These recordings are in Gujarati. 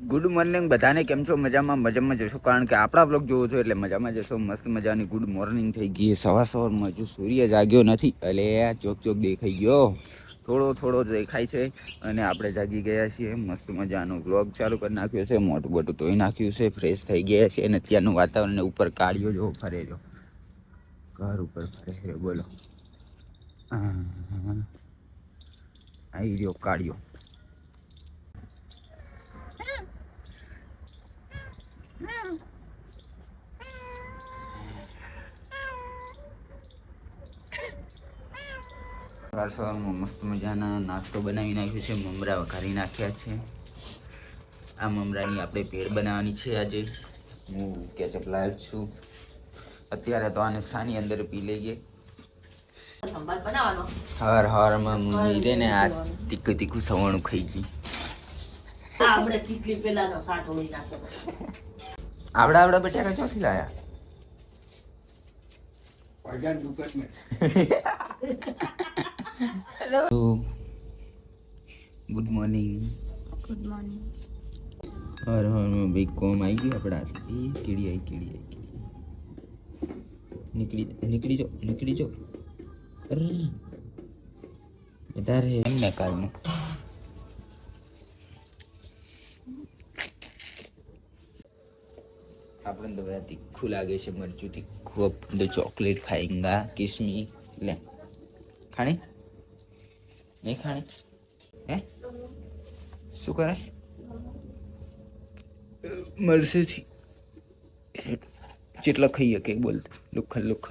ગુડ મોર્નિંગ બધાને કેમ છો? મજામાં મજામાં જશો? કારણ કે આપણા બ્લોગ જોવો છો એટલે મજામાં જશો. મસ્ત મજાની ગુડ મોર્નિંગ થઈ ગઈ સવાર સવારમાં હજુ સૂર્ય જાગ્યો નથી. એટલે ચોક ચોક દેખાઈ ગયો. થોડો થોડો દેખાય છે અને આપણે જાગી ગયા છીએ. મસ્ત મજાનો બ્લોગ ચાલુ કરી નાખ્યો છે. મોટું મોટું ધોઈ નાખ્યું છે. ફ્રેશ થઈ ગયા છે અને ત્યાંનું વાતાવરણ ઉપર કાઢ્યો જો ફરે જો ઘર ઉપર ફરે બોલો. આવી રહ્યો કાઢ્યો સવાર સવારમાં મસ્ત મજાના નાસ્તો બનાવી નાખ્યો છે મમરા વઘારી નાખ્યા છે. આ મમરાની આપણે ભેળ બનાવવાની છે આજે. હું કેચઅપ લાવ્યો છું. અત્યારે તો આને શાની અંદર પી લઈએ. સંભાર હર હરમાં મમ્મી રે ને આ તીખું તીખું સવાણું ખાઈ ગઈ. આ આપણે બટાકા પેલાનો લાયા? આવડા hello good morning good morning હર હર ભાઈ કોમ આવી ગયું આપણા હાથથી કેળી આવી કેળી આવી કીડી નીકળી નીકળી જો નીકળી જો વધારે એમ ને કાલનું આપણને તો બધા તીખું લાગે છે મરચું તીખું ચોકલેટ ખાઈંગા કિસમી લે ખાણી નહીં ખાણી? હે? શું કરે? મરસેથી. જેટલા ખાઈએ કે બોલ લુખ લુખ.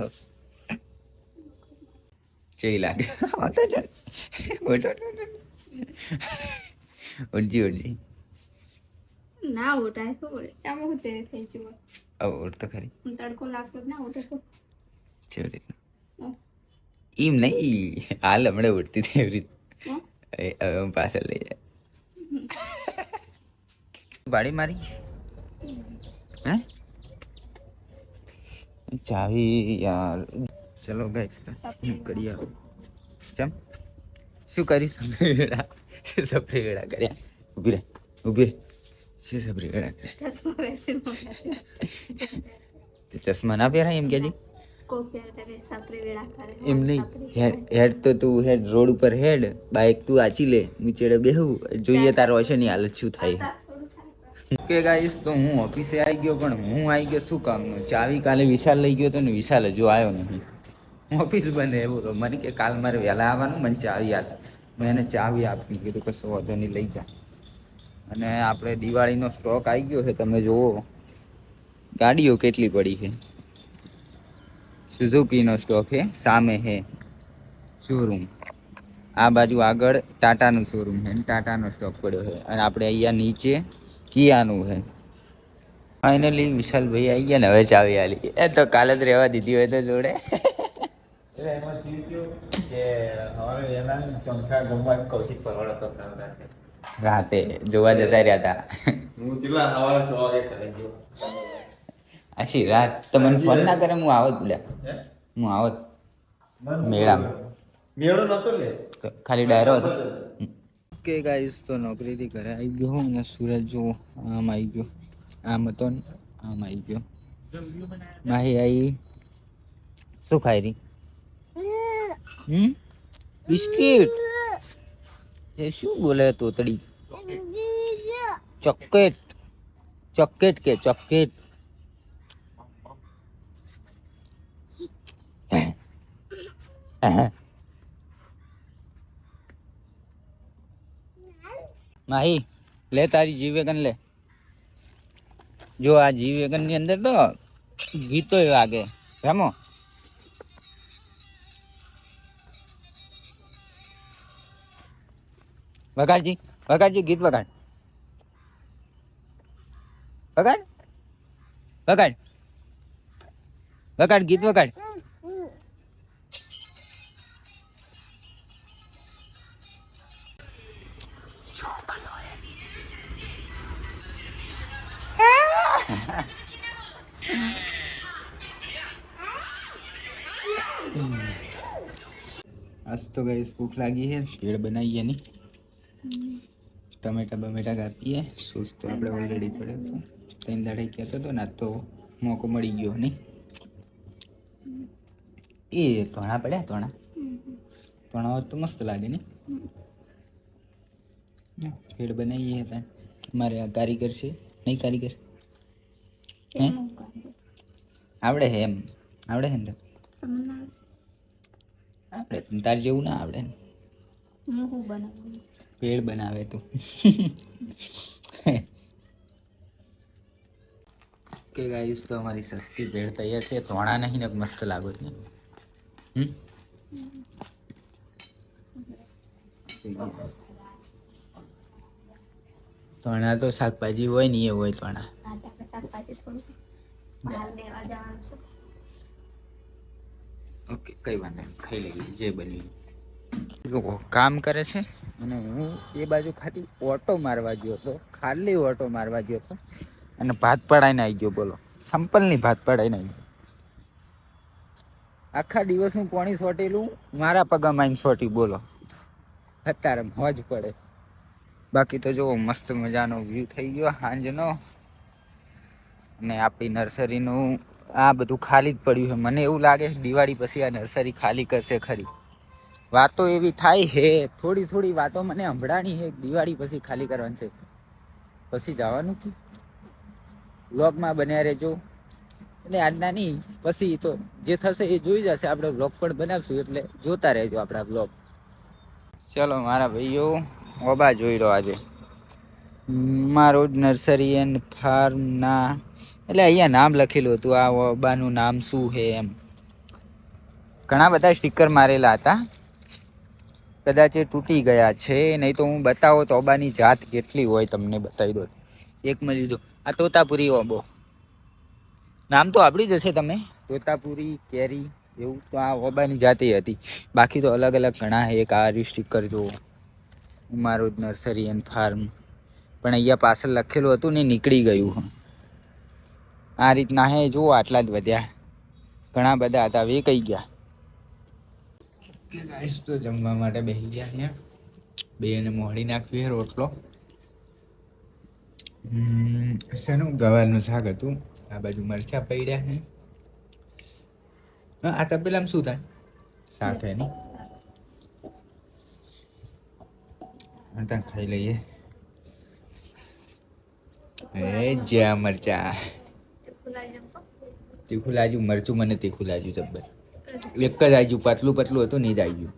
ચઈ લાગે? ઓટો ઓરજી ઓરજી ના ઉઠાય ખબર. આમાં હું તે થઈ છું. હવે ઓર તો ખરી. હું તડકો લાગતો ના ઉઠે તો. કેવી ઈમ એમ નહીં. હાલ હમણાં ઉઠતી હતી એવી રીત હવે હું પાછળ લઈ જાય બાડી મારી હે ચાવી યાર ચલો ગાઈસ તો કરી આવો ચમ શું કરીશ સપરી વેળા શું સપરી વેળા કર્યા ઊભી રહે ઊભી રહે શું સપરી વેળા કર્યા ચશ્મા ના પહેરાય એમ કેજી એમ નહીં. હેડ હેડ તો તું હેડ રોડ ઉપર હેડ બાઇક તું આચી લે નીચેડે બેહું. જોઈએ તારો હશેની હાલત શું થાય. કે ગાઈસ તો હું ઓફિસે આવી ગયો પણ હું આવી ગયો શું કામનું? ચાવી કાલે વિશાલ લઈ ગયો તો ને વિશાલ હજુ આવ્યો નહીં. ઓફિસ બંધ એવો મને કે કાલ મારે વહેલા આવવાનું મને ચાવી યાદ મેં એને ચાવી આપી કીધું કશો વાંધો નહીં લઈ જા. અને આપણે દિવાળીનો સ્ટોક આવી ગયો છે તમે જુઓ. ગાડીઓ કેટલી પડી છે. સુઝુકીનો સ્ટોક છે સામે છે શોરૂમ આ બાજુ આગળ ટાટાનું શોરૂમ છે ટાટાનો સ્ટોક પડ્યો છે અને આપણે અહીંયા નીચે કિયાનું છે ફાઇનલી વિશાલભાઈ આવી ગયા ને હવે ચાવી આલી. એ તો કાલે જ રહેવા દીધી હોય તો જોડે. રાતે. જોવા જતા રહ્યા હતા. હું આશી રાત તો મને ફોન ના કરે હું આવત લે. હું? આવત મેળામાં. મેળો નતો લે? ખાલી ડાયરો હતો. કે ગાઈસ તો નોકરીથી ઘરે આવી ગયો હું અને સુરજ જો આમ આવી ગયો. આમ હતો ને આમ આવી ગયો. માહી આવી શું ખાઈ રહી? હમ? બિસ્કિટ. એ શું બોલે તોતડી? ચોકેટ ચોકેટ કે ચોકેટ માહી, લે તારી જીવેગન લે. જો આ જીવ વેગનની અંદર તો ગીતો વાગે. રમો. વગાડજી વગાડજી, ગીત વગાડ. વગાડ. વગાડ. વગાડ, ગીત વગાડ. આજ તો ગઈ ભૂખ લાગી છે. ભેળ બનાવીએ નહીં. ટમેટા બમેટા કાપીએ. સૂસ તો આપણે ઓલરેડી પડ્યો હતો. ત્રણ દાડે કહેતો હતો ને તો મોકો મળી ગયો નહીં. એ તોણા પડ્યા તોણા. તોણા તો મસ્ત લાગે ને ભેળ બનાવીએ હતા મારે આ કારીગર છે. નહીં કારીગર? હે? આવડે હે એમ. આવડે હે ને આવડે. તાર જેવું ના આવડે ને. ભેળ બનાવે તું. કે ગાઈસ તો અમારી સસ્તી ભેળ તૈયાર છે. તોણા નહીં ને મસ્ત લાગો છે. હમ? તોણા તો શાકભાજી હોય ને એ હોય તોણા. ઓકે કઈ વાંધો નહીં ખાઈ લઈએ જે બન્યું. લોકો કામ કરે છે અને હું એ બાજુ ખાલી ઓટો મારવા ગયો હતો ખાલી ઓટો મારવા ગયો હતો અને ભાત પડાઈને આવી ગયો બોલો. સંપલની ભાત પડાઈને આવી ગયો. આખા દિવસનું પાણી સોટેલું મારા પગામાં આવીને સોટી બોલો. અત્યારે મોજ પડે. બાકી તો જુઓ, મસ્ત મજાનો વ્યૂ થઈ ગયો સાંજનો. અને આપણી નર્સરીનું આ બધું ખાલી જ પડ્યું છે. મને એવું લાગે દિવાળી પછી આ નર્સરી ખાલી કરશે ખરી. વાતો એવી થાય હે થોડી થોડી વાતો મને સંભળાણી હે દિવાળી પછી ખાલી કરવાની છે. પછી જવાનું કે? વ્લોગમાં બન્યા રહેજો. એટલે આજના નહીં, પછી તો જે થશે એ જોઈ જશે. આપણે વ્લોગ પણ બનાવશું એટલે જોતા રહેજો આપણા વ્લોગ. ચલો, મારા ભાઈઓ ઓબા જોઈ લો આજે. મારો નર્સરી એન્ડ ફાર્મના એટલે અહીંયા નામ લખેલું હતું, આ ઓબાનું નામ શું છે એમ. ઘણા બધા સ્ટીકર મારેલા હતા. કદાચ એ તૂટી ગયા છે, નહીં તો હું બતાવો તો ઓબાની જાત કેટલી હોય તમને બતાવી દો એક મળી દો આ તોતાપુરી ઓબો. નામ તો આવડી જશે તમે. તોતાપુરી, કેરી, એવું તો આ ઓબાની જાતે હતી. બાકી તો અલગ અલગ ઘણા એક આ રહ્યું સ્ટીકર જો. મારું નર્સરી એન્ડ ફાર્મ. પણ અહીંયા પાછળ લખેલું હતું ને નીકળી ગયું આ રીતના હે, જુઓ આટલા જ વધ્યા. ઘણા બધા હતા, હવે કઈ ગયા? ગાઈસ તો જમવા માટે બેસી ગયા છે. બે ને મોડી નાખ્યું છે રોટલો. શેનું? ગવારનું શાક હતું. આ બાજુ મરચા પડ્યા છે. આ તપેલામાં શું થાય? શાક હે ને હા, ત્યાં ખાઈ લઈએ એ જ્યાં મરચા તીખું લાગ્યું મરચું મને તીખું લાગ્યું જબ્બર એક જ આજુ પાતલું પતલું હતું નહીં જ આવ્યું